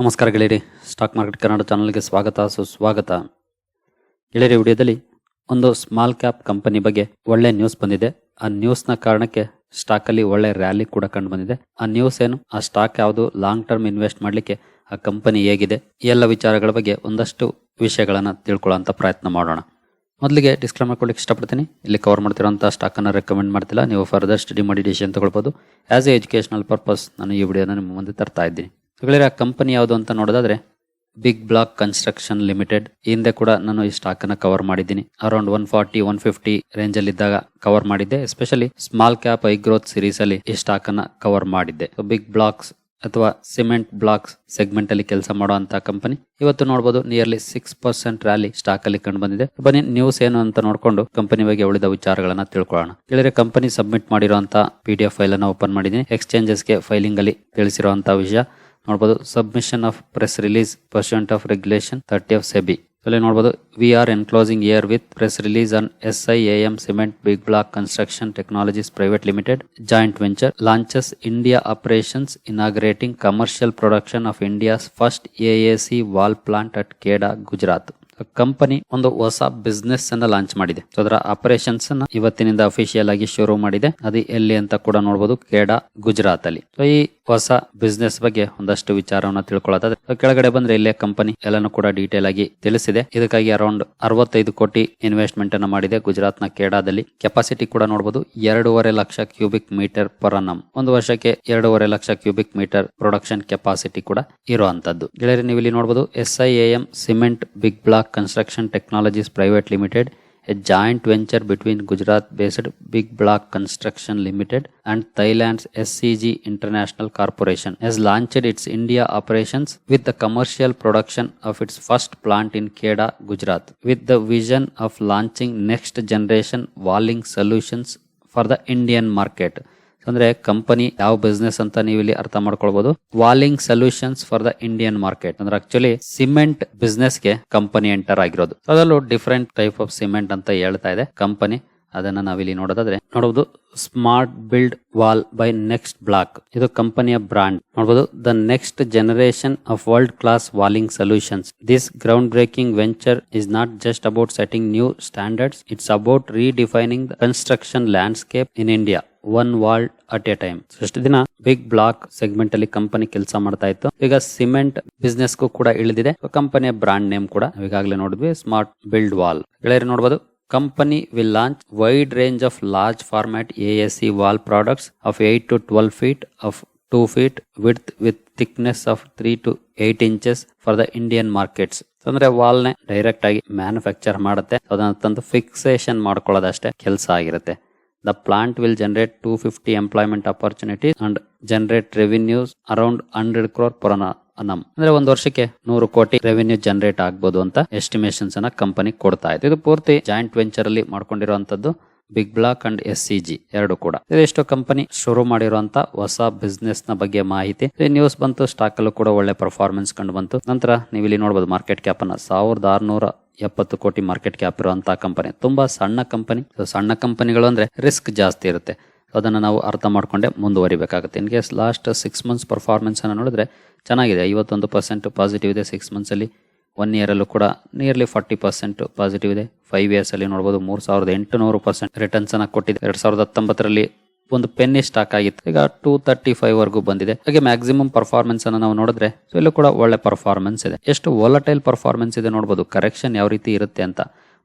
ನಮಸ್ಕಾರ ಗೆಳೆಯರಿ stock market Kannada ಚಾನಲ್ಗೆ ಸ್ವಾಗತ, ಸುಸ್ವಾಗತ. ಗೆಳೆಯರಿ, ವಿಡಿಯೋದಲ್ಲಿ ಒಂದು ಸ್ಮಾಲ್ ಕ್ಯಾಪ್ ಕಂಪನಿ ಬಗ್ಗೆ ಒಳ್ಳೆ ನ್ಯೂಸ್ ಬಂದಿದೆ. ಆ ನ್ಯೂಸ್ನ ಕಾರಣಕ್ಕೆ ಸ್ಟಾಕ್ ಅಲ್ಲಿ ಒಳ್ಳೆ ರ್ಯಾಲಿ ಕೂಡ ಕಂಡು ಬಂದಿದೆ. ಆ ನ್ಯೂಸ್ ಏನು? ಆ ಸ್ಟಾಕ್ ಯಾವುದು? ಲಾಂಗ್ ಟರ್ಮ್ ಇನ್ವೆಸ್ಟ್ ಮಾಡಲಿಕ್ಕೆ ಆ ಕಂಪನಿ ಹೇಗಿದೆ? ಎಲ್ಲ ವಿಚಾರಗಳ ಬಗ್ಗೆ ಒಂದಷ್ಟು ವಿಷಯಗಳನ್ನು ತಿಳ್ಕೊಳ್ಳೋಂಥ ಪ್ರಯತ್ನ ಮಾಡೋಣ. ಮೊದಲಿಗೆ ಡಿಸ್ಕ್ಲೈಮರ್ ಕೊಡ್ಲಿಕ್ಕೆ ಇಷ್ಟಪಡ್ತೀನಿ. ಇಲ್ಲಿ ಕವರ್ ಮಾಡ್ತಿರೋಂಥ ಸ್ಟಾಕ್ ಅನ್ನ ರೆಕಮೆಂಡ್ ಮಾಡ್ತಿಲ್ಲ. ನೀವು ಫರ್ದರ್ ಸ್ಟಡಿ ಮಾಡಿ ಡಿಸಿಷನ್ ತಗೊಳ್ಬೋದು. ಆ್ಯಸ್ ಎ ಎಜುಕೇಶನಲ್ ಪರ್ಪಸ್ ನಾನು ಈ ವಿಡಿಯೋನ ನಿಮ್ಮ ಮುಂದೆ ತರ್ತಾ ಇದ್ದೀನಿ. ಗೆಳೆಯರೆ ಕಂಪನಿ ಯಾವುದು ಅಂತ ನೋಡೋದಾದ್ರೆ ಬಿಗ್ ಬ್ಲಾಕ್ ಕನ್ಸ್ಟ್ರಕ್ಷನ್ ಲಿಮಿಟೆಡ್. ಹಿಂದೆ ಕೂಡ ನಾನು ಈ ಸ್ಟಾಕ್ ಅನ್ನ ಕವರ್ ಮಾಡಿದ್ದೀನಿ. Around one forty one fifty range ಅಲ್ಲಿ ಇದ್ದಾಗ ಕವರ್ ಮಾಡಿದ್ದೆ. Especially small cap I growth series ಅಲ್ಲಿ ಈ ಸ್ಟಾಕ್ ಅನ್ನ ಕವರ್ ಮಾಡಿದ್ದೆ. ಬಿಗ್ ಬ್ಲಾಕ್ಸ್ ಅಥವಾ ಸಿಮೆಂಟ್ ಬ್ಲಾಕ್ಸ್ ಸೆಗ್ಮೆಂಟ್ ಅಲ್ಲಿ ಕೆಲಸ ಮಾಡುವಂತ ಕಂಪನಿ ಇವತ್ತು ನೋಡಬಹುದು nearly six percent rally stock ಅಲ್ಲಿ ಕಂಡು ಬಂದಿದೆ. ಬನ್ನಿ ನ್ಯೂಸ್ ಏನು ಅಂತ ನೋಡಿಕೊಂಡು ಕಂಪನಿ ಬಗ್ಗೆ ಉಳಿದ ವಿಚಾರಗಳನ್ನ ತಿಳ್ಕೊಳ್ಳೋಣ. ಕೇಳಿದ್ರೆ ಕಂಪನಿ ಸಬ್ಮಿಟ್ ಮಾಡಿರುವಂತ ಪಿ ಡಿ ಎಫ್ ಫೈಲ್ ಅನ್ನ ಓಪನ್ ಮಾಡಿದ್ದೀನಿ. ಎಕ್ಸ್ಚೇಂಜಸ್ಗೆ ಫೈಲಿಂಗ್ ಅಲ್ಲಿ ತಿಳಿಸಿರುವಂತಹ ವಿಷಯ. ನೋಡಬಹುದು submission of press release percent of regulation thirty of SEBI ಅಲ್ಲಿ ನೋಡಬಹುದು we are enclosing herewith press release on S I A M cement big block construction technologies private limited joint venture launches India operations inaugurating commercial production of India's first AAC wall plant at Kheda Gujarat company ಒಂದು ಹೊಸ business ಅನ್ನ launch ಮಾಡಿದೆ. So ಅದರ operations ಇವತ್ತಿನಿಂದ official ಆಗಿ ಶುರು ಮಾಡಿದೆ. ಅದು ಎಲ್ಲಿ ಅಂತ ಕೂಡ ನೋಡಬಹುದು ಕೇಡಾ ಗುಜರಾತ್ ಅಲ್ಲಿ. ಸೊ ಈ ಹೊಸ ಬಿಸ್ನೆಸ್ ಬಗ್ಗೆ ಒಂದಷ್ಟು ವಿಚಾರವನ್ನ ತಿಳ್ಕೊಳ್ಳೋದಾದ್ರೆ ಕೆಳಗಡೆ ಬಂದ್ರೆ ಇಲ್ಲೇ ಕಂಪನಿ ಎಲ್ಲಾನು ಕೂಡ ಡೀಟೇಲ್ ಆಗಿ ತಿಳಿಸಿದೆ. ಇದಕ್ಕಾಗಿ ಅರೌಂಡ್ ಅರವತ್ತೈದು ಕೋಟಿ ಇನ್ವೆಸ್ಟ್ಮೆಂಟ್ ಅನ್ನು ಮಾಡಿದೆ ಗುಜರಾತ್ನ ಕೇಡಾದಲ್ಲಿ. ಕೆಪಾಸಿಟಿ ಕೂಡ ನೋಡಬಹುದು ಎರಡೂವರೆ lakh cubic metre per annum ಒಂದು ವರ್ಷಕ್ಕೆ ಎರಡೂವರೆ lakh cubic metre production capacity ಕೂಡ ಇರುವಂತದ್ದು. ಗೆಳೆಯರಿ ನೀವು ಇಲ್ಲಿ ನೋಡಬಹುದು S I M cement, big block construction technologies private limited a joint venture between Gujarat based Big Block Construction Limited and Thailand's SCG International Corporation has launched its India operations with the commercial production of its first plant in Keda, Gujarat, with the vision of launching next generation walling solutions for the Indian market. ಅಂದ್ರೆ company ಯಾವ business ಅಂತ ನೀವು ಇಲ್ಲಿ ಅರ್ಥ ಮಾಡ್ಕೊಳ್ಬಹುದು walling solutions for the Indian market ಅಂದ್ರೆ actually cement ಬಿಸ್ನೆಸ್ಗೆ company enter ಆಗಿರೋದು. ಅದರಲ್ಲೂ ಡಿಫರೆಂಟ್ ಟೈಪ್ ಆಫ್ ಸಿಮೆಂಟ್ ಅಂತ ಹೇಳ್ತಾ ಇದೆ ಕಂಪನಿ. ಅದನ್ನ ನಾವಿಲ್ಲಿ ನೋಡೋದಾದ್ರೆ ನೋಡಬಹುದು smart build wall by next block ಇದು ಕಂಪನಿಯ ಬ್ರಾಂಡ್ ನೋಡಬಹುದು the next generation of world class walling solutions this ground breaking venture is not just about setting new standards it's about redefining the construction landscape in India one wall at a time. ಎಷ್ಟು ದಿನ big block segment ಅಲ್ಲಿ company ಕೆಲಸ ಮಾಡ್ತಾ ಇತ್ತು. ಈಗ cement business ಕೂಡ ಇಳಿದಿದೆ. ಕಂಪನಿಯ ಬ್ರಾಂಡ್ ನೇಮ್ ಕೂಡ ಈಗಾಗಲೇ ನೋಡಿದ್ವಿ ಸ್ಮಾರ್ಟ್ ಬಿಲ್ಡ್ ವಾಲ್ ಗೆಳೆಯರು ನೋಡಬಹುದು company will launch wide range of large format AAC wall products of eight to twelve feet of two feet with with thickness of three to eight inches for the Indian markets ಅಂದ್ರೆ wall ನೆ direct ಆಗಿ manufacture ಮಾಡುತ್ತೆ. ಅದನ್ನ ತಂದು fixation ಮಾಡ್ಕೊಳ್ಳೋದಷ್ಟೇ ಕೆಲಸ ಆಗಿರುತ್ತೆ. Plant will generate two fifty employment opportunities and generate revenues around hundred crore per annum ಅಂದ್ರೆ ಒಂದು ವರ್ಷಕ್ಕೆ ನೂರು ಕೋಟಿ ರೆವಿನ್ಯೂ ಜನರೇಟ್ ಆಗ್ಬೋದು ಅಂತ ಎಸ್ಟಿಮೇಷನ್ಸ್ ಅನ್ನ ಕಂಪನಿ ಕೊಡ್ತಾ ಇದೆ. ಇದು ಪೂರ್ತಿ ಜಾಯಿಂಟ್ ವೆಂಚರ್ ಅಲ್ಲಿ ಮಾಡ್ಕೊಂಡಿರುವಂತದ್ದು. Big block and S C G ಎರಡು ಕೂಡ. ಇದೆಷ್ಟೋ ಕಂಪನಿ ಶುರು ಮಾಡಿರುವಂತ ಹೊಸ ಬಿಸ್ನೆಸ್ನ ಬಗ್ಗೆ ಮಾಹಿತಿ. ನ್ಯೂಸ್ ಬಂತು ಸ್ಟಾಕ್ ಅಲ್ಲೂ ಕೂಡ ಒಳ್ಳೆ ಪರ್ಫಾರ್ಮೆನ್ಸ್ ಕಂಡು ಬಂತು. ನಂತರ ನೀವು ಇಲ್ಲಿ ನೋಡಬಹುದು ಮಾರ್ಕೆಟ್ ಕ್ಯಾಪ್ ಅನ್ನ. ಸಾವಿರದ ಆರ್ನೂರ ಎಪ್ಪತ್ತು ಕೋಟಿ ಮಾರ್ಕೆಟ್ ಕ್ಯಾಪ್ ಇರುವಂತಹ ಕಂಪನಿ. ತುಂಬಾ ಸಣ್ಣ ಕಂಪನಿ. ಸಣ್ಣ ಕಂಪನಿಗಳು ಅಂದ್ರೆ ರಿಸ್ಕ್ ಜಾಸ್ತಿ ಇರುತ್ತೆ. ಅದನ್ನು ನಾವು ಅರ್ಥ ಮಾಡ್ಕೊಂಡೆ ಮುಂದುವರಿಬೇಕಾಗುತ್ತೆ. In case last six months performance ಅನ್ನು ನೋಡಿದ್ರೆ ಚೆನ್ನಾಗಿದೆ. ಐವತ್ತೊಂದು ಪರ್ಸೆಂಟ್ ಪಾಸಿಟಿವ್ ಇದೆ ಸಿಕ್ಸ್ ಮಂತ್ಸ್ ಅಲ್ಲಿ. ಒನ್ ಇಯರಲ್ಲೂ ಕೂಡ ನಿಯರ್ಲಿ ಫಾರ್ಟಿ ಪರ್ಸೆಂಟ್ ಪಾಸಿಟಿವ್ ಇದೆ. ಫೈವ್ ಇಯರ್ಸ್ ಅಲ್ಲಿ ನೋಡಬಹುದು ಮೂರ್ ಸಾವಿರದ ಎಂಟುನೂರು ಪರ್ಸೆಂಟ್ ರಿಟರ್ನ್ಸ್ ಅನ್ನ ಕೊಟ್ಟಿದೆ. ಎರಡ್ ಸಾವಿರದ ಹತ್ತೊಂಬತ್ತರಲ್ಲಿ ಒಂದು ಪೆನ್ನಿ ಸ್ಟಾಕ್ ಆಗಿತ್ತು. ಈಗ ಟೂ ತರ್ಟಿ ಫೈವ್ ವರ್ಗೂ ಬಂದಿದೆ. ಹಾಗೆ ಮ್ಯಾಕ್ಸಿಮಮ್ ಪರ್ಫಾರ್ಮೆನ್ಸ್ ಅನ್ನು ನಾವು ನೋಡಿದ್ರೆ ಸೊ ಇಲ್ಲೂ ಕೂಡ ಒಳ್ಳೆ ಪರ್ಫಾರ್ಮೆನ್ಸ್ ಇದೆ. ಎಷ್ಟು ವಾಲಟೈಲ್ ಪರ್ಫಾರ್ಮೆನ್ಸ್ ಇದೆ ನೋಡಬಹುದು ಕರೆಕ್ಷನ್ ಯಾವ ರೀತಿ ಇರುತ್ತೆ ಅಂತ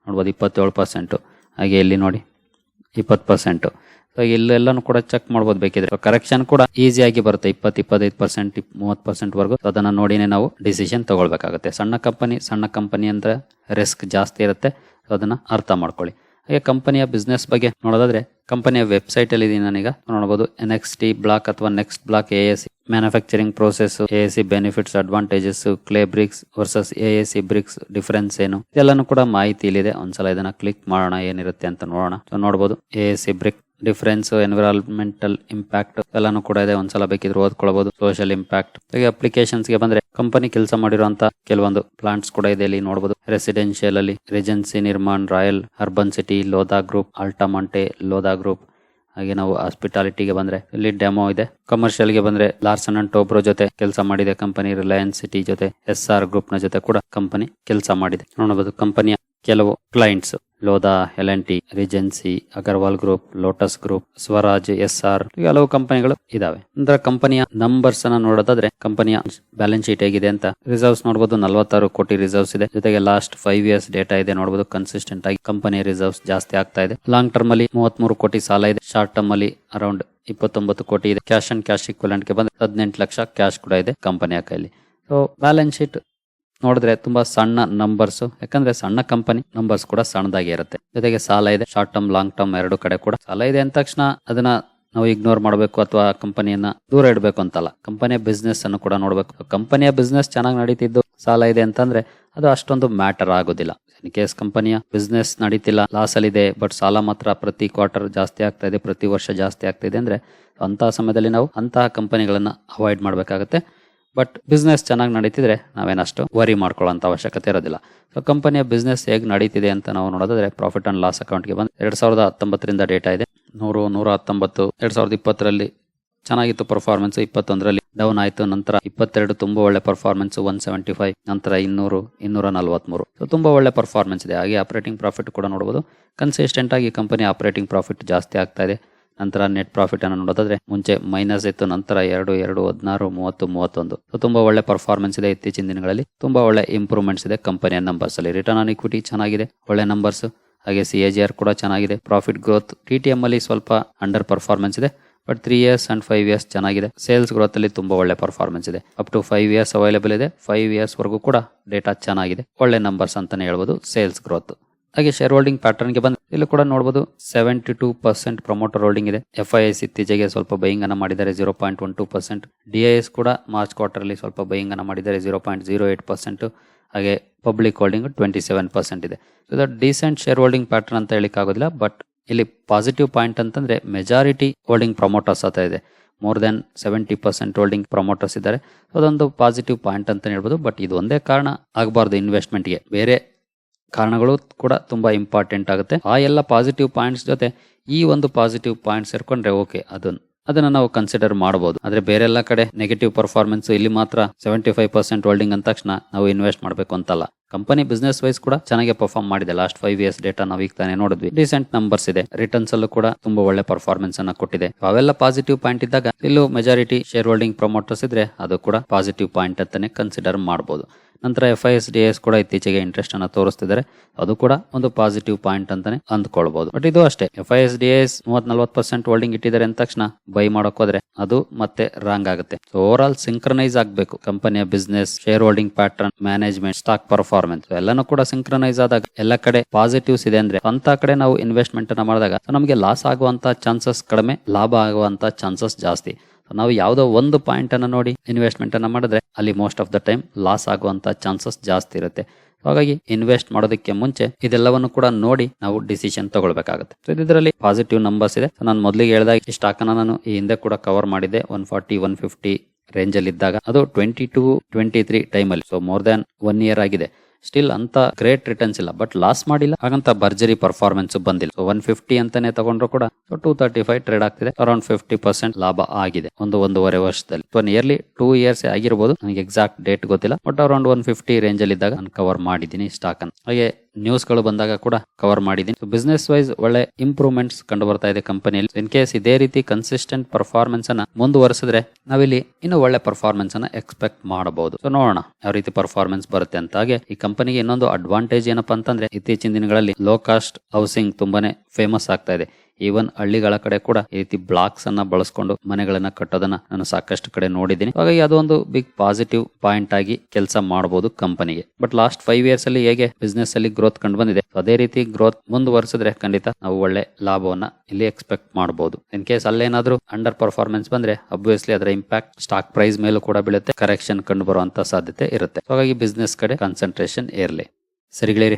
ನೋಡ್ಬೋದು. ಇಪ್ಪತ್ತೇಳು ಪರ್ಸೆಂಟು ಹಾಗೆ ಇಲ್ಲಿ ನೋಡಿ. ಇಪ್ಪತ್ತು ಪರ್ಸೆಂಟ್ ಸೊ ಇಲ್ಲೆಲ್ಲಾನು ಕೂಡ ಚೆಕ್ ಮಾಡ್ಬೋದು ಬೇಕಿದ್ರೆ. ಕರೆಕ್ಷನ್ ಕೂಡ ಈಸಿಯಾಗಿ ಬರುತ್ತೆ. ಇಪ್ಪತ್ತು, ಇಪ್ಪತ್ತೈದು ಪರ್ಸೆಂಟ್ ಮೂವತ್ತು ಪರ್ಸೆಂಟ್ ವರೆಗೂ. ಅದನ್ನ ನೋಡಿನೇ ನಾವು ಡಿಸಿಷನ್ ತಗೊಳ್ಬೇಕಾಗುತ್ತೆ. ಸಣ್ಣ ಕಂಪನಿ ಸಣ್ಣ ಕಂಪನಿ ಅಂದ್ರೆ ರಿಸ್ಕ್ ಜಾಸ್ತಿ ಇರುತ್ತೆ. ಅದನ್ನ ಅರ್ಥ ಮಾಡ್ಕೊಳ್ಳಿ. ಹಾಗೆ ಕಂಪನಿಯ ಬಿಸ್ನೆಸ್ ಬಗ್ಗೆ ನೋಡೋದಾದ್ರೆ ಕಂಪನಿಯ ವೆಬ್ಸೈಟ್ ಅಲ್ಲಿ ನಾನೀಗ. ನೋಡಬಹುದು ಎನ್ ಎಕ್ಸ್ ಟಿ ಬ್ಲಾಕ್ ಅಥವಾ next block A S manufacturing process A C benefits advantages clay bricks versus A C bricks difference ಏನು. ಇದೆಲ್ಲಾನು ಕೂಡ ಮಾಹಿತಿ ಇಲ್ಲಿದೆ. ಒಂದ್ಸಲ ಇದನ್ನ ಕ್ಲಿಕ್ ಮಾಡೋಣ, ಏನಿರುತ್ತೆ ಅಂತ ನೋಡೋಣ. ನೋಡಬಹುದು A C brick difference environmental impact ಎಲ್ಲಾನು ಕೂಡ ಇದೆ. ಒಂದ್ಸಲ ಬೇಕಿದ್ರೆ ಓದ್ಕೊಳ್ಬಹುದು ಸೋಷಿಯಲ್ ಇಂಪ್ಯಾಕ್ಟ್ ಹಾಗೆ ಅಪ್ಲಿಕೇಶನ್ಸ್ಗೆ ಬಂದ್ರೆ ಕಂಪನಿ ಕೆಲಸ ಮಾಡಿರುವಂತ ಕೆಲವೊಂದು ಪ್ಲಾಂಟ್ಸ್ ಕೂಡ ಇದೆ ಇಲ್ಲಿ ನೋಡಬಹುದು ರೆಸಿಡೆನ್ಶಿಯಲ್ ಅಲ್ಲಿ Regency Nirman Royal Urban City Lodha group Altamonte Lodha group ಹಾಗೆ ನಾವು ಹಾಸ್ಪಿಟಾಲಿಟಿಗೆ ಬಂದ್ರೆ ಇಲ್ಲಿ ಡೆಮೋ ಇದೆ. ಕಮರ್ಷಿಯಲ್ಗೆ ಬಂದ್ರೆ ಲಾರ್ಸನ್ ಅಂಡ್ ಟೋಬ್ರೋ ಜೊತೆ ಕೆಲಸ ಮಾಡಿದೆ ಕಂಪನಿ ರಿಲಯನ್ಸ್ ಸಿಟಿ ಜೊತೆ ಎಸ್ ಆರ್ ಗ್ರೂಪ್ನ ಜೊತೆ ಕೂಡ ಕಂಪನಿ ಕೆಲಸ ಮಾಡಿದೆ. ನೋಡಬಹುದು ಕಂಪನಿಯ ಕೆಲವು clients Lodha L N T Regency Agarwal group Lotus group Swaraj S R ಹಲವು ಕಂಪನಿಗಳು ಇದಾವೆ. ಅಂದ್ರೆ ಕಂಪನಿಯ ನಂಬರ್ಸ್ ಅನ್ನ ನೋಡೋದಾದ್ರೆ ಕಂಪನಿಯ ಬ್ಯಾಲೆನ್ಸ್ ಶೀಟ್ ಹೇಗಿದೆ ಅಂತ ರಿಸರ್ವ್ಸ್ ನೋಡಬಹುದು ನಲವತ್ತಾರು ಕೋಟಿ ರಿಸರ್ವ್ಸ್ ಇದೆ. ಜೊತೆಗೆ ಲಾಸ್ಟ್ ಫೈವ್ ಇಯರ್ಸ್ ಡೇಟಾ ಇದೆ ನೋಡಬಹುದು ಕನ್ಸಿಸ್ಟೆಂಟ್ ಆಗಿ ಕಂಪನಿ ರಿಸರ್ವ್ಸ್ ಜಾಸ್ತಿ ಆಗ್ತಾ ಇದೆ. ಲಾಂಗ್ ಟರ್ಮ್ ಅಲ್ಲಿ ಮೂವತ್ಮೂರು ಕೋಟಿ ಸಾಲ ಇದೆ. ಶಾರ್ಟ್ ಟರ್ಮ್ ಅಲ್ಲಿ ಅರೌಂಡ್ ಇಪ್ಪತ್ತೊಂಬತ್ತು ಕೋಟಿ ಇದೆ. ಕ್ಯಾಶ್ ಅಂಡ್ ಕ್ಯಾಶ್ ಇಕ್ವಲೆಂಟ್ಗೆ ಬಂದ್ರೆ ಹದಿನೆಂಟು ಲಕ್ಷ ಕ್ಯಾಶ್ ಕೂಡ ಇದೆ ಕಂಪನಿಯ ಕೈಲಿ. ಸೊ ಬ್ಯಾಲೆನ್ಸ್ ಶೀಟ್ ನೋಡಿದ್ರೆ ತುಂಬಾ ಸಣ್ಣ ನಂಬರ್ಸ್ ಯಾಕಂದ್ರೆ ಸಣ್ಣ ಕಂಪನಿ ನಂಬರ್ಸ್ ಕೂಡ ಸಣ್ಣದಾಗಿ ಇರುತ್ತೆ. ಜೊತೆಗೆ ಸಾಲ ಇದೆ ಶಾರ್ಟ್ ಟರ್ಮ್ ಲಾಂಗ್ ಟರ್ಮ್ ಎರಡು ಕಡೆ ಕೂಡ ಸಾಲ ಇದೆ ಅಂದ ತಕ್ಷಣ ಅದನ್ನ ನಾವು ಇಗ್ನೋರ್ ಮಾಡಬೇಕು ಅಥವಾ ಕಂಪನಿಯನ್ನ ದೂರ ಇಡಬೇಕು ಅಂತಲ್ಲ. ಕಂಪನಿಯ ಬಿಸ್ನೆಸ್ ಅನ್ನು ಕೂಡ ನೋಡಬೇಕು. ಕಂಪನಿಯ ಬಿಸ್ನೆಸ್ ಚೆನ್ನಾಗಿ ನಡೀತಿದ್ದು ಸಾಲ ಇದೆ ಅಂತಂದ್ರೆ ಅದು ಅಷ್ಟೊಂದು ಮ್ಯಾಟರ್ ಆಗೋದಿಲ್ಲ. ಇನ್ ಕೇಸ್ ಕಂಪನಿಯ ಬಿಸ್ನೆಸ್ ನಡೀತಿಲ್ಲ ಲಾಸ್ ಅಲ್ಲಿ ಇದೆ ಬಟ್ ಸಾಲ ಮಾತ್ರ ಪ್ರತಿ ಕ್ವಾರ್ಟರ್ ಜಾಸ್ತಿ ಆಗ್ತಾ ಇದೆ, ಪ್ರತಿ ವರ್ಷ ಜಾಸ್ತಿ ಆಗ್ತಾ ಇದೆ ಅಂದ್ರೆ ಅಂತಹ ಸಮಯದಲ್ಲಿ ನಾವು ಅಂತಹ ಕಂಪನಿಗಳನ್ನ ಅವಾಯ್ಡ್ ಮಾಡಬೇಕಾಗುತ್ತೆ. ಬಟ್ ಬಿಸ್ನೆಸ್ ಚೆನ್ನಾಗಿ ನಡೀತಿದ್ರೆ ನಾವೇನಷ್ಟು ವರಿ ಮಾಡ್ಕೊಳ್ಳೋಂಥ ಅವಶ್ಯಕತೆ ಇರೋದಿಲ್ಲ. ಸೊ ಕಂಪನಿಯ ಬಿಸ್ನೆಸ್ ಹೇಗೆ ನಡೀತಿದೆ ಅಂತ ನಾವು ನೋಡೋದಾದ್ರೆ ಪ್ರಾಫಿಟ್ ಅಂಡ್ ಲಾಸ್ ಅಕೌಂಟ್ಗೆ ಬಂದು ಎರಡು ಸಾವಿರದ ಹತ್ತೊಂಬತ್ತರಿಂದ ಡೇಟಾ ಇದೆ. ನೂರು, ನೂರ ಹತ್ತೊಂಬತ್ತು, ಎರಡು ಸಾವಿರದ ಇಪ್ಪತ್ತರಲ್ಲಿ ಚೆನ್ನಾಗಿತ್ತು ಪರ್ಫಾರ್ಮೆನ್ಸ್ ಇಪ್ಪತ್ತೊಂದರಲ್ಲಿ ಡೌನ್ ಆಯಿತು, ನಂತರ ಇಪ್ಪತ್ತೆರಡು ತುಂಬಾ ಒಳ್ಳೆ ಪರ್ಫಾರ್ಮೆನ್ಸ್ ಒನ್ ಸೆವೆಂಟಿ ಫೈವ್ ನಂತರ ಇನ್ನೂರು, ಇನ್ನೂರ ನಲವತ್ಮೂರು. ಸೊ ತುಂಬಾ ಒಳ್ಳೆ ಪರ್ಫಾರ್ಮೆನ್ಸ್ ಇದೆ. ಹಾಗೆ ಆಪರೇಟಿಂಗ್ ಪ್ರಾಫಿಟ್ ಕೂಡ ನೋಡಬಹುದು ಕನ್ಸಿಸ್ಟೆಂಟ್ ಆಗಿ ಕಂಪನಿ ಆಪರೇಟಿಂಗ್ ಪ್ರಾಫಿಟ್ ಜಾಸ್ತಿ ಆಗ್ತಾ ಇದೆ. ನಂತರ ನೆಟ್ ಪ್ರಾಫಿಟ್ ಅನ್ನು ನೋಡೋದಾದ್ರೆ ಮುಂಚೆ ಮೈನಸ್ ಇತ್ತು, ನಂತರ ಎರಡು ಎರಡು, ಹದಿನಾರು, ಮೂವತ್ತು, ಮೂವತ್ತೊಂದು. ತುಂಬಾ ಒಳ್ಳೆ ಪರ್ಫಾರ್ಮೆನ್ಸ್ ಇದೆ ಇತ್ತೀಚಿನ ದಿನಗಳಲ್ಲಿ. ತುಂಬಾ ಒಳ್ಳೆ ಇಂಪ್ರೂವ್ಮೆಂಟ್ಸ್ ಇದೆ ಕಂಪನಿಯ ನಂಬರ್ಸ್ ಅಲ್ಲಿ. ರಿಟರ್ನ್ ಆನ್ ಇಕ್ವಿಟಿ ಚೆನ್ನಾಗಿದೆ, ಒಳ್ಳೆ ನಂಬರ್ಸ್ ಹಾಗೆ ಸಿ ಕೂಡ ಚೆನ್ನಾಗಿದೆ. Profit growth T T M ಅಲ್ಲಿ ಸ್ವಲ್ಪ ಅಂಡರ್ ಪರ್ಫಾರ್ಮೆನ್ಸ್ ಇದೆ but three years and five years ಚೆನ್ನಾಗಿದೆ. ಸೇಲ್ಸ್ ಗ್ರೋತ್ ಅಲ್ಲಿ ತುಂಬಾ ಒಳ್ಳೆ ಪರ್ಫಾರ್ಮೆನ್ಸ್ ಇದೆ. Up to five years available ಇದೆ. ಫೈವ್ ಇಯರ್ಸ್ ವರೆಗೂ ಕೂಡ ಡೇಟಾ ಚೆನ್ನಾಗಿದೆ. ಒಳ್ಳೆ ನಂಬರ್ಸ್ ಅಂತಾನೆ ಹೇಳ್ಬೋದು. ಸೇಲ್ಸ್ ಗ್ರೋತ್ ಹಾಗೆ ಶೇರ್ ಹೋಲ್ಡಿಂಗ್ ಪ್ಯಾಟರ್ನ್ಗೆ ಬಂದು ಇಲ್ಲಿ ಕೂಡ ನೋಡಬಹುದು seventy two percent promoter holding ಇದೆ. ಎಫ್ ಐ ಎಸ್ ಇತ್ತೀಚೆಗೆ ಸ್ವಲ್ಪ ಬೈಯಿಂಗ್ ಅನ್ನ ಮಾಡಿದ್ದಾರೆ zero point one two percent D I S ಕೂಡ ಮಾರ್ಚ್ ಕ್ವಾರ್ಟರ್ ಅಲ್ಲಿ ಸ್ವಲ್ಪ ಬೈಯಿಂಗ್ ಅನ್ನ ಮಾಡಿದ್ದಾರೆ zero point zero eight percent ಹಾಗೆ public holding twenty seven percent ಇದೆ. So that decent share holding pattern ಅಂತ ಹೇಳಿಕ್ ಆಗೋದಿಲ್ಲ ಬಟ್ ಇಲ್ಲಿ ಪಾಸಿಟಿವ್ ಪಾಯಿಂಟ್ ಅಂತಂದ್ರೆ ಮೆಜಾರಿಟಿ ಹೋಲ್ಡಿಂಗ್ ಪ್ರಮೋಟರ್ಸ್ ಆತ ಇದೆ. More than seventy percent holding promoters ಇದ್ದಾರೆ. ಅದೊಂದು ಪಾಸಿಟಿವ್ ಪಾಯಿಂಟ್ ಅಂತ ಹೇಳ್ಬೋದು ಬಟ್ ಇದು ಒಂದೇ ಕಾರಣ ಆಗಬಾರ್ದು ಇನ್ವೆಸ್ಟ್ಮೆಂಟ್ಗೆ ಬೇರೆ ಕಾರಣಗಳು ಕೂಡ ತುಂಬಾ ಇಂಪಾರ್ಟೆಂಟ್ ಆಗುತ್ತೆ. ಆ ಎಲ್ಲ ಪಾಸಿಟಿವ್ ಪಾಯಿಂಟ್ಸ್ ಜೊತೆ ಈ ಒಂದು ಪಾಸಿಟಿವ್ ಪಾಯಿಂಟ್ ಸೇರ್ಕೊಂಡ್ರೆ ಓಕೆ ಅದನ್ನ ಅದನ್ನ ನಾವು ಕನ್ಸಿಡರ್ ಮಾಡಬಹುದು ಆದ್ರೆ ಬೇರೆ ಎಲ್ಲ ಕಡೆ ನೆಗೆಟಿವ್ ಪರ್ಫಾರ್ಮೆನ್ಸ್ ಇಲ್ಲಿ ಮಾತ್ರ ಸೆವೆಂಟಿ ಫೈವ್ ಪರ್ಸೆಂಟ್ ಹೋಲ್ಡಿಂಗ್ ಅಂದ ತಕ್ಷಣ ನಾವು ಇನ್ವೆಸ್ಟ್ ಮಾಡಬೇಕು ಅಂತಲ್ಲ. ಕಂಪನಿ ಬಿಸ್ನೆಸ್ ವೈಸ್ ಕೂಡ ಚೆನ್ನಾಗಿ ಪರ್ಫಾರ್ಮ್ ಮಾಡಿದೆ. ಲಾಸ್ಟ್ ಫೈವ್ ಇಯರ್ಸ್ ಡೇಟಾ ನಾವು ಈಗ ತಾನೇ ನೋಡಿದ್ವಿ. ರೀಸೆಂಟ್ ನಂಬರ್ಸ್ ಇದೆ. ರಿಟರ್ನ್ಸ್ ಅಲ್ಲೂ ಕೂಡ ತುಂಬಾ ಒಳ್ಳೆ ಪರ್ಫಾರ್ಮೆನ್ಸ್ ಅನ್ನ ಕೊಟ್ಟಿದೆ. ಅವೆಲ್ಲ ಪಾಸಿಟಿವ್ ಪಾಯಿಂಟ್ ಇದ್ದಾಗ ಇಲ್ಲೂ ಮೆಜಾರಿಟಿ ಶೇರ್ ಹೋಲ್ಡಿಂಗ್ ಪ್ರಮೋಟರ್ಸ್ ಇದ್ರೆ ಅದು ಕೂಡ ಪಾಸಿಟಿವ್ ಪಾಯಿಂಟ್ ಅಂತಾನೆ ಕನ್ಸಿಡರ್ ಮಾಡಬಹುದು ನಂತರ F I S D I ಕೂಡ ಇತ್ತೀಚೆಗೆ ಇಂಟ್ರೆಸ್ಟ್ ಅನ್ನ ತೋರಿಸ್ತಿದ್ದಾರೆ. ಅದು ಕೂಡ ಒಂದು ಪಾಸಿಟಿವ್ ಪಾಯಿಂಟ್ ಅಂತಾನೆ ಅಂದ್ಕೊಳ್ಬಹುದು ಬಟ್ ಇದು ಅಷ್ಟೇ. F I S D I ಮೂವತ್ ನಲ್ವತ್ ಪರ್ಸೆಂಟ್ ಹೋಲ್ಡಿಂಗ್ ಇಟ್ಟಿದ್ದಾರೆ ಅಂದ ತಕ್ಷಣ ಬೈ ಹೋದ್ರೆ ಅದು ಮತ್ತೆ ರಾಂಗ್ ಆಗುತ್ತೆ. ಸೊ ಓವರ್ ಆಲ್ ಸಿಂಕ್ರನೈಸ್ ಆಗಬೇಕು ಕಂಪನಿಯ business share holding pattern management stock performance ಎಲ್ಲಾನು ಕೂಡ ಸಿಂಕ್ರನೈಸ್ ಆದಾಗ ಎಲ್ಲ ಕಡೆ ಪಾಸಿಟಿವ್ಸ್ ಇದೆ ಅಂದ್ರೆ ಅಂತ ಕಡೆ ನಾವು ಇನ್ವೆಸ್ಟ್ಮೆಂಟ್ ಅನ್ನ ಮಾಡಿದಾಗ ನಮಗೆ ಲಾಸ್ ಆಗುವಂತ ಚಾನ್ಸಸ್ ಕಡಿಮೆ, ಲಾಭ ಆಗುವಂತ ಚಾನ್ಸಸ್ ಜಾಸ್ತಿ. ನಾವು ಯಾವುದೋ ಒಂದು ಪಾಯಿಂಟ್ ಅನ್ನ ನೋಡಿ ಇನ್ವೆಸ್ಟ್ಮೆಂಟ್ ಅನ್ನ ಮಾಡಿದ್ರೆ ಅಲ್ಲಿ most of the time loss ಆಗುವಂತ ಚಾನ್ಸಸ್ ಜಾಸ್ತಿ ಇರುತ್ತೆ. ಹಾಗಾಗಿ ಇನ್ವೆಸ್ಟ್ ಮಾಡೋದಕ್ಕೆ ಮುಂಚೆ ಇದೆಲ್ಲವನ್ನು ಕೂಡ ನೋಡಿ ನಾವು ಡಿಸಿಷನ್ ತಗೊಳ್ಬೇಕಾಗುತ್ತೆ. ಸೊ ಇದರಲ್ಲಿ ಪಾಸಿಟಿವ್ ನಂಬರ್ಸ್ ಇದೆ. ನಾನು ಮೊದಲಿಗೆ ಹೇಳಿದಾಗ ಈ ಸ್ಟಾಕ್ ಅನ್ನ ನಾನು ಈ ಹಿಂದೆ ಕೂಡ ಕವರ್ ಮಾಡಿದ್ದೆ one forty one fifty range ಅಲ್ಲಿ ಇದ್ದಾಗ. ಅದು twenty two twenty three time ಅಲ್ಲಿ. So more than one year ಆಗಿದೆ. ಸ್ಟಿಲ್ ಅಂತ ಗ್ರೇಟ್ ರಿಟರ್ನ್ಸ್ ಇಲ್ಲ. ಬಟ್ ಲಾಸ್ ಮಾಡಿಲ್ಲ. ಹಾಗಂತ ಭರ್ಜರಿ ಪರ್ಫಾರ್ಮೆನ್ಸ್ ಬಂದಿಲ್ಲ. ಒನ್ ಫಿಫ್ಟಿ ಅಂತಾನೆ ತಗೊಂಡ್ರು ಕೂಡ ಟೂ ತರ್ಟಿ ಫೈವ್ ಟ್ರೇಡ್ ಆಗ್ತಿದೆ. ಅರೌಂಡ್ ಫಿಫ್ಟಿ ಪರ್ಸೆಂಟ್ ಲಾಭ ಆಗಿದೆ. ಒಂದು ಒಂದೂವರೆ ವರ್ಷದಲ್ಲಿ. ಸೊ ನಿಯರ್ಲಿ ಟೂ ಇಯರ್ಸ್ ಆಗಿರ್ಬೋದು. ನನಗೆ ಎಕ್ಸಾಕ್ಟ್ ಡೇಟ್ ಗೊತ್ತಿಲ್ಲ. But around one fifty range ಅಲ್ಲಿ ಇದ್ದಾಗ ನಾನು ಕವರ್ ಮಾಡಿದ್ದೀನಿ ಸ್ಟಾಕ್ ಅನ್ನು. ಹಾಗೆ ನ್ಯೂಸ್ಗಳು ಬಂದಾಗ ಕೂಡ ಕವರ್ ಮಾಡಿದ್ದೀನಿ. ಬಿಸ್ನೆಸ್ ವೈಸ್ ಒಳ್ಳೆ ಇಂಪ್ರೂವ್ಮೆಂಟ್ಸ್ ಕಂಡು ಬರ್ತಾ ಇದೆ ಕಂಪನಿಯಲ್ಲಿ ಇನ್ ಕೇಸ್ ಇದೇ ರೀತಿ ಕನ್ಸಿಸ್ಟೆಂಟ್ ಪರ್ಫಾರ್ಮೆನ್ಸ್ ಅನ್ನ ಮುಂದುವರೆಸಿದ್ರೆ ನಾವಿಲ್ಲಿ ಇನ್ನು ಒಳ್ಳೆ ಪರ್ಫಾರ್ಮೆನ್ಸ್ ಅನ್ನ ಎಕ್ಸ್ಪೆಕ್ಟ್ ಮಾಡಬಹುದು. ಸೊ ನೋಡೋಣ ಯಾವ ರೀತಿ ಪರ್ಫಾರ್ಮೆನ್ಸ್ ಬರುತ್ತೆ ಅಂತ ಹಾಗೆ ಈ ಕಂಪನಿಗೆ ಇನ್ನೊಂದು ಅಡ್ವಾಂಟೇಜ್ ಏನಪ್ಪಾ ಅಂತಂದ್ರೆ, ಇತ್ತೀಚಿನ ದಿನಗಳಲ್ಲಿ ಲೋ ಕಾಸ್ಟ್ ಹೌಸಿಂಗ್ ತುಂಬಾನೇ ಫೇಮಸ್ ಆಗ್ತಾ ಇದೆ. ಈವನ್ ಹಳ್ಳಿಗಳ ಕಡೆ ಕೂಡ ಈ ರೀತಿ ಬ್ಲಾಕ್ಸ್ ಅನ್ನ ಬಳಸ್ಕೊಂಡು ಮನೆಗಳನ್ನ ಕಟ್ಟೋದನ್ನ ನಾನು ಸಾಕಷ್ಟು ಕಡೆ ನೋಡಿದ್ದೀನಿ. ಹಾಗಾಗಿ ಅದೊಂದು ಬಿಗ್ ಪಾಸಿಟಿವ್ ಪಾಯಿಂಟ್ ಆಗಿ ಕೆಲಸ ಮಾಡಬಹುದು ಕಂಪನಿಗೆ ಬಟ್ ಲಾಸ್ಟ್ ಫೈವ್ ಇಯರ್ಸ್ ಅಲ್ಲಿ ಹೇಗೆ ಬಿಸ್ನೆಸ್ ಅಲ್ಲಿ ಗ್ರೋತ್ ಕಂಡು ಬಂದಿದೆ? ಅದೇ ರೀತಿ ಗ್ರೋತ್ ಮುಂದುವರೆಸಿದ್ರೆ ಖಂಡಿತ ನಾವು ಒಳ್ಳೆ ಲಾಭವನ್ನ ಇಲ್ಲಿ ಎಕ್ಸ್ಪೆಕ್ಟ್ ಮಾಡಬಹುದು ಇನ್ ಕೇಸ್ ಅಲ್ಲೇನಾದ್ರೂ ಅಂಡರ್ ಪರ್ಫಾರ್ಮೆನ್ಸ್ ಬಂದ್ರೆ ಅಬ್ವಿಯಸ್ಲಿ ಅದರ ಇಂಪ್ಯಾಕ್ಟ್ ಸ್ಟಾಕ್ ಪ್ರೈಸ್ ಮೇಲೂ ಕೂಡ ಬೀಳುತ್ತೆ. ಕರೆಕ್ಷನ್ ಕಂಡು ಬರುವಂತ ಸಾಧ್ಯತೆ ಇರುತ್ತೆ. ಹಾಗಾಗಿ ಬಿಸ್ನೆಸ್ ಕಡೆ ಕಾನ್ಸಂಟ್ರೇಷನ್ ಇರಲಿ ಸರಿಗಳೇರಿ.